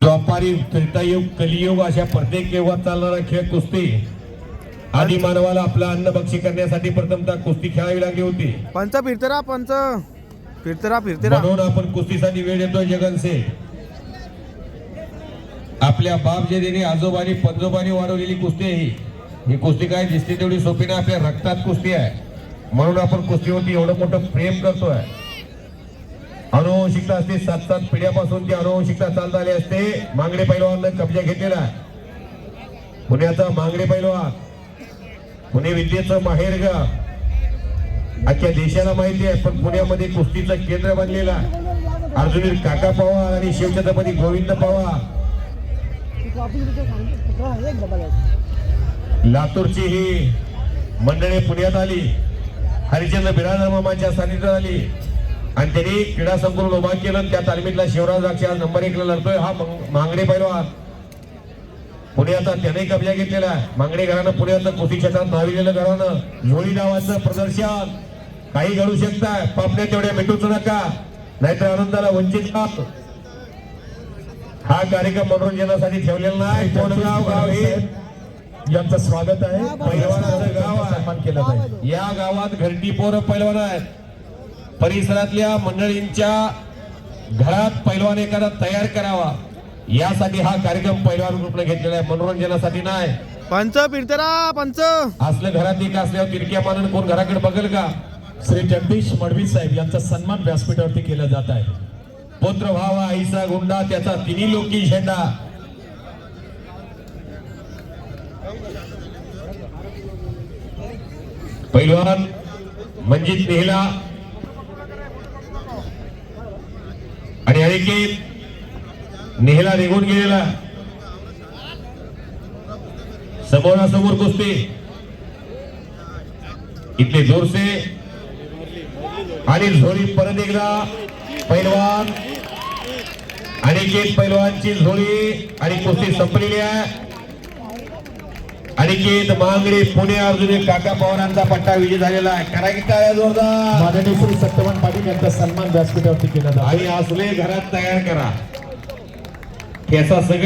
द्वापारी त्रेतायुग कलियुग अशा प्रत्येक युगात चालणारा खेळ कुस्ती? आदी मानवाला आपलं अन्न बक्षी करण्यासाठी प्रथमतः कुस्ती खेळावी लागली होती. पंच फिरते राहा पंच. फिरते राहा फिरते राहा म्हणून आपण कुस्तीसाठी वेळ येतोय जगन शेठ आपल्या बाप जेदेने आजोबानी पंजोबानी वाढवलेली कुस्ती आहे ही. ही कुस्ती काय दिसते तेवढी सोपी नाही आपल्या रक्तात कुस्ती आहे. म्हणून आपण कुस्तीवरती एवढं मोठं प्रेम करतोय. अनुवंशिकता असते सात सात पिढ्यापासून ती अनुवंशिकता चालत आली असते. मांगडे पैलवान कब्जा घेतलेला पुण्याचा मांगडे पैलवान. पुणे विद्येचं माहेरग आजच्या अख्ख्या देशाला माहिती आहे पण पुण्यामध्ये कुस्तीचं केंद्र बनलेलं अर्जुन काका पवार आणि शिवछत्रपती गोविंद पवार. लातूरची ही मंडळी पुण्यात आली. हरिचंद्र बिराजदार मामाच्या सानिध्यात आली. आणि त्यांनी क्रीडा संकुलन उभा केलं त्या तालमीतला शिवराज द्राक्षे आज नंबर एकला लढतोय. हा मंग- मांगडे पैलवान पुण्याचा त्याने कब्जा घेतलेला आहे. मांगडे घरानं पुण्याचं कुस्ती क्षेत्रात नाविलेलं घरानं. झोळी नावाचं प्रदर्शन. काही घडू शकताय. पापण्या तेवढ्या मिटूच नका. नाहीतर आनंदाला वंचित. हा कार्यक्रम मनोरंजनासाठी ठेवलेला नाही. कोणगाव गाव हे? यांचं स्वागत आहे. पैलवानाचं गाव आहे. सन्मान केला जाईल या गावात घरटी पोरं पैलवान आहेत. परिसरातल्या मंडळींच्या घरात पैलवान एखादा तयार करावा यासाठी हा कार्यक्रम पैलवान ग्रुपने घेतलेला आहे. मनोरंजनासाठी नाही. पंच फिरते राहा पंच. असलं घरात एक असल्यावर तिरक्या मानून कोण घराकडे बघेल का? श्री जगदीश मडवी साहेब यांचा सन्मान व्यासपीठावरती केला जात आहे. पुत्र व्हावा आईचा गुंडा त्याचा तिन्ही लोकी झेंडा. पैलवान मंजित नेहला आणि अनिकेत नेहला निघून गेलेला. समोरासमोर कुस्ती. इथले जोरसे आणि झोळी परत एकदा पैलवान. अनिकेत पैलवानची झोळी आणि कुस्ती संपलेली आहे. अनिकेत मांगडे पुणे अर्जुन काका पवारांचा पट्टा विजय झालेला आहे. करा की टाळ्या जोरदार. माननीय श्री सत्यवान पाटील यांचा सन्मान व्यासपीठावरती केला जात. आणि असले घरात तयार करा. त्याचा सगळे